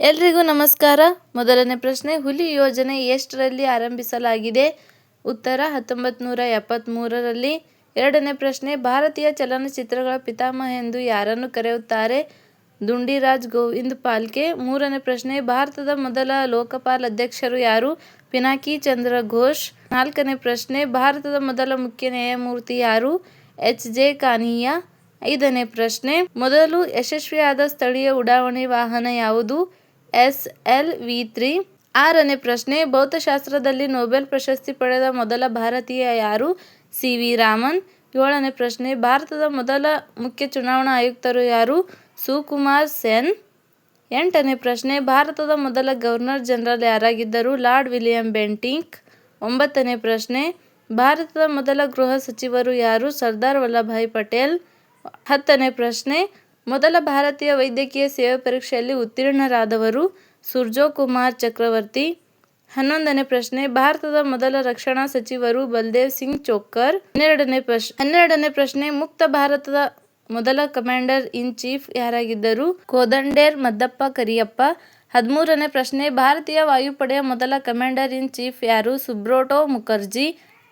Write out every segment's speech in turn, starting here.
ಎಲ್ರಿಗೂ ನಮಸ್ಕಾರ. ಮೊದಲನೇ ಪ್ರಶ್ನೆ, ಹುಲಿ ಯೋಜನೆ ಎಷ್ಟರಲ್ಲಿ ಆರಂಭಿಸಲಾಗಿದೆ? ಉತ್ತರ ಹತ್ತೊಂಬತ್ತು ನೂರ ಎಪ್ಪತ್ತ್ಮೂರರಲ್ಲಿ ಎರಡನೇ ಪ್ರಶ್ನೆ, ಭಾರತೀಯ ಚಲನಚಿತ್ರಗಳ ಪಿತಾಮಹ ಎಂದು ಯಾರನ್ನು ಕರೆಯುತ್ತಾರೆ? ದುಂಡಿರಾಜ್ ಗೋವಿಂದ್ ಪಾಲ್ಕೆ. ಮೂರನೇ ಪ್ರಶ್ನೆ, ಭಾರತದ ಮೊದಲ ಲೋಕಪಾಲ್ ಅಧ್ಯಕ್ಷರು ಯಾರು? ಪಿನಾಕಿ ಚಂದ್ರ ಘೋಷ್. ನಾಲ್ಕನೇ ಪ್ರಶ್ನೆ, ಭಾರತದ ಮೊದಲ ಮುಖ್ಯ ನ್ಯಾಯಮೂರ್ತಿ ಯಾರು? ಎಚ್ ಜೆ ಕಾನಿಯಾ ಐದನೇ ಪ್ರಶ್ನೆ, ಮೊದಲು ಯಶಸ್ವಿಯಾದ ಸ್ಥಳೀಯ ಉಡಾವಣೆ ವಾಹನ ಯಾವುದು? S L V three. ಆರನೇ ಪ್ರಶ್ನೆ, ಭೌತಶಾಸ್ತ್ರದಲ್ಲಿ ನೊಬೆಲ್ ಪ್ರಶಸ್ತಿ ಪಡೆದ ಮೊದಲ ಭಾರತೀಯ ಯಾರು? C V Raman. ಏಳನೇ ಪ್ರಶ್ನೆ, ಭಾರತದ ಮೊದಲ ಮುಖ್ಯ ಚುನಾವಣಾ ಆಯುಕ್ತರು ಯಾರು? ಸುಕುಮಾರ್ ಸೆನ್. ಎಂಟನೇ ಪ್ರಶ್ನೆ, ಭಾರತದ ಮೊದಲ governor general ಯಾರಾಗಿದ್ದರು? Lord William Bentinck. ಒಂಬತ್ತನೇ ಪ್ರಶ್ನೆ, ಭಾರತದ ಮೊದಲ ಗೃಹ ಸಚಿವರು ಯಾರು? ಸರ್ದಾರ್ ವಲ್ಲಭಾಯ್ ಪಟೇಲ್. ಹತ್ತನೇ ಪ್ರಶ್ನೆ ಮೊದಲ ಭಾರತೀಯ ವೈದ್ಯಕೀಯ ಸೇವೆ ಪರೀಕ್ಷೆಯಲ್ಲಿ ಉತ್ತೀರ್ಣರಾದವರು ಸುರ್ಜೋ ಕುಮಾರ್ ಚಕ್ರವರ್ತಿ. ಹನ್ನೊಂದನೇ ಪ್ರಶ್ನೆ, ಭಾರತದ ಮೊದಲ ರಕ್ಷಣಾ ಸಚಿವರು ಬಲ್ದೇವ್ ಸಿಂಗ್ ಚೋಕ್ಕರ್. ಹನ್ನೆರಡನೇ ಪ್ರಶ್ನೆ ಹನ್ನೆರಡನೇ ಪ್ರಶ್ನೆ, ಮುಕ್ತ ಭಾರತದ ಮೊದಲ ಕಮಾಂಡರ್ ಇನ್ ಚೀಫ್ ಯಾರಾಗಿದ್ದರು? ಕೋದಂಡೇರ್ ಮದ್ದಪ್ಪ ಕರಿಯಪ್ಪ. ಹದಿಮೂರನೇ ಪ್ರಶ್ನೆ, ಭಾರತೀಯ ವಾಯುಪಡೆಯ ಮೊದಲ ಕಮಾಂಡರ್ ಇನ್ ಚೀಫ್ ಯಾರು? ಸುಬ್ರೋಟೋ ಮುಖರ್ಜಿ.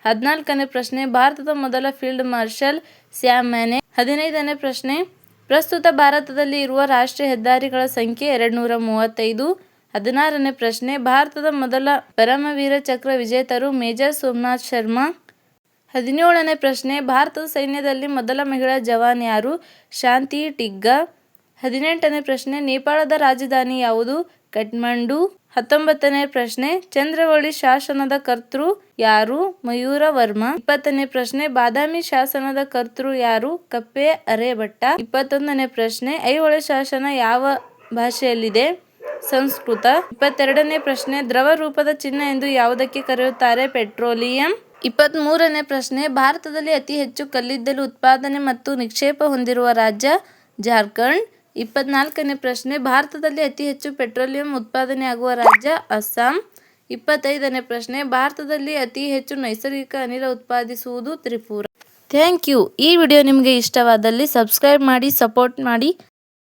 ಹದಿನಾಲ್ಕನೇ ಪ್ರಶ್ನೆ, ಭಾರತದ ಮೊದಲ ಫೀಲ್ಡ್ ಮಾರ್ಷಲ್ ಸ್ಯಾಮ್ ಮ್ಯಾನೆ. ಹದಿನೈದನೇ ಪ್ರಶ್ನೆ ಪ್ರಸ್ತುತ ಭಾರತದಲ್ಲಿ ಇರುವ ರಾಷ್ಟ್ರೀಯ ಹೆದ್ದಾರಿಗಳ ಸಂಖ್ಯೆ ಎರಡುನೂರ ಮೂವತ್ತೈದು. ಹದಿನಾರನೇ ಪ್ರಶ್ನೆ, ಭಾರತದ ಮೊದಲ ಪರಮವೀರ ಚಕ್ರ ವಿಜೇತರು ಮೇಜರ್ ಸೋಮನಾಥ್ ಶರ್ಮಾ. ಹದಿನೇಳನೇ ಪ್ರಶ್ನೆ, ಭಾರತದ ಸೈನ್ಯದಲ್ಲಿ ಮೊದಲ ಮಹಿಳಾ ಜವಾನ್ ಯಾರು? ಶಾಂತಿ ಟಿಗ್ಗಾ. ಹದಿನೆಂಟನೇ ಪ್ರಶ್ನೆ, ನೇಪಾಳದ ರಾಜಧಾನಿ ಯಾವುದು? ಕಠ್ಮಂಡು ಹತ್ತೊಂಬತ್ತನೇ ಪ್ರಶ್ನೆ, ಚಂದ್ರವಳ್ಳಿ ಶಾಸನದ ಕರ್ತೃ ಯಾರು? ಮಯೂರ ವರ್ಮ. ಇಪ್ಪತ್ತನೇ ಪ್ರಶ್ನೆ, ಬಾದಾಮಿ ಶಾಸನದ ಕರ್ತೃ ಯಾರು? ಕಪ್ಪೆ ಅರೇಭಟ್ಟ ಇಪ್ಪತ್ತೊಂದನೇ ಪ್ರಶ್ನೆ, ಐಹೊಳೆ ಶಾಸನ ಯಾವ ಭಾಷೆಯಲ್ಲಿದೆ? ಸಂಸ್ಕೃತ. ಇಪ್ಪತ್ತೆರಡನೇ ಪ್ರಶ್ನೆ, ದ್ರವ ರೂಪದ ಚಿನ್ನ ಎಂದು ಯಾವುದಕ್ಕೆ ಕರೆಯುತ್ತಾರೆ? ಪೆಟ್ರೋಲಿಯಂ. ಇಪ್ಪತ್ತ್ಮೂರನೇ ಪ್ರಶ್ನೆ, ಭಾರತದಲ್ಲಿ ಅತಿ ಹೆಚ್ಚು ಕಲ್ಲಿದ್ದಲು ಉತ್ಪಾದನೆ ಮತ್ತು ನಿಕ್ಷೇಪ ಹೊಂದಿರುವ ರಾಜ್ಯ ಜಾರ್ಖಂಡ್. ಇಪ್ಪತ್ನಾಲ್ಕನೇ ಪ್ರಶ್ನೆ, ಭಾರತದಲ್ಲಿ ಅತಿ ಹೆಚ್ಚು ಪೆಟ್ರೋಲಿಯಂ ಉತ್ಪಾದನೆಯಾಗುವ ರಾಜ್ಯ ಅಸ್ಸಾಂ. ಇಪ್ಪತ್ತೈದನೇ ಪ್ರಶ್ನೆ, ಭಾರತದಲ್ಲಿ ಅತಿ ಹೆಚ್ಚು ನೈಸರ್ಗಿಕ ಅನಿಲ ಉತ್ಪಾದಿಸುವುದು ತ್ರಿಪುರ. Thank you. ಈ ವಿಡಿಯೋ ನಿಮಗೆ ಇಷ್ಟವಾದಲ್ಲಿ ಸಬ್ಸ್ಕ್ರೈಬ್ ಮಾಡಿ, ಸಪೋರ್ಟ್ ಮಾಡಿ.